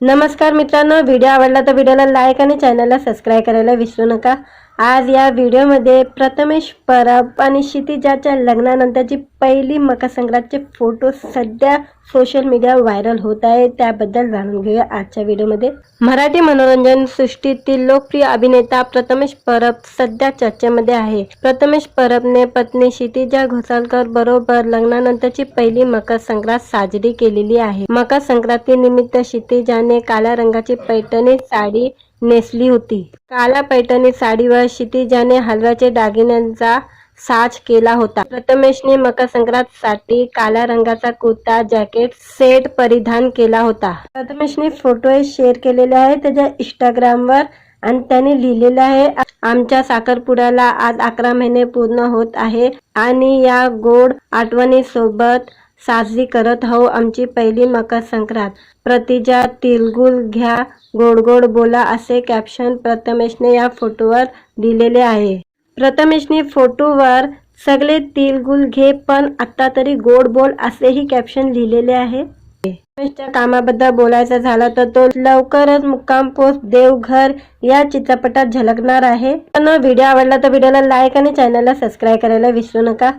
नमस्कार मित्रांनो व्हिडिओ आवडला तर व्हिडिओला लाईक आणि चॅनलला सबस्क्राईब करायला विसरू नका. आज या व्हिडिओमध्ये प्रथमेश परब आणि क्षितिजाच्या लग्नानंतरची पहिली मकरसंक्रांतचे फोटो सध्या सोशल मीडिया व्हायरल होत आहे. त्याबद्दल जाणून घेऊया आजच्या व्हिडिओमध्ये. मराठी मनोरंजन सृष्टीतील लोकप्रिय अभिनेता प्रथमेश परब सध्या चर्चेमध्ये आहे. प्रथमेश परबने पत्नी क्षितिजा घोसाळकर बरोबर लग्नानंतरची पहिली मकर संक्रांत साजरी केलेली आहे. मकर संक्रांती निमित्त क्षितिजाने काळ्या रंगाची पैठणी साडी नेसली होती. काळ्या पैठणी साडीवर क्षितिजाने हलव्याचे दागिन्यांचा साज केला होता. प्रथमेशने मकर संक्रांत साठी काळ्या रंगाचा कुर्ता जॅकेट सेट परिधान केला होता. प्रथमेशने फोटो शेअर केलेले आहे त्याच्या इंस्टाग्रामवर आणि त्याने लिहिलेलं आहे आमच्या साखरपुड्याला आज अकरा महिने पूर्ण होत आहे आणि या गोड आठवणी सोबत साजरी करत हो आमची पहिली मकर संक्रांत प्रतिजा तिलगुल घ्या गोड गोड बोला असे कॅप्शन प्रथमेशने या फोटोवर दिलेले आहे. प्रथमेशने फोटोवर सगळे तिलगुल घे पण आता तरी गोड बोल असेही कॅप्शन लिहिलेले आहे. प्रथमेशच्या कामाबद्दल बोलायचं झालं तर तो लवकरच मुक्काम पोस्ट देवघर या चित्रपटात झलकणार आहे. व्हिडिओ आवडला तर व्हिडिओला लाईक आणि चॅनलला सबस्क्राईब करायला विसरू नका.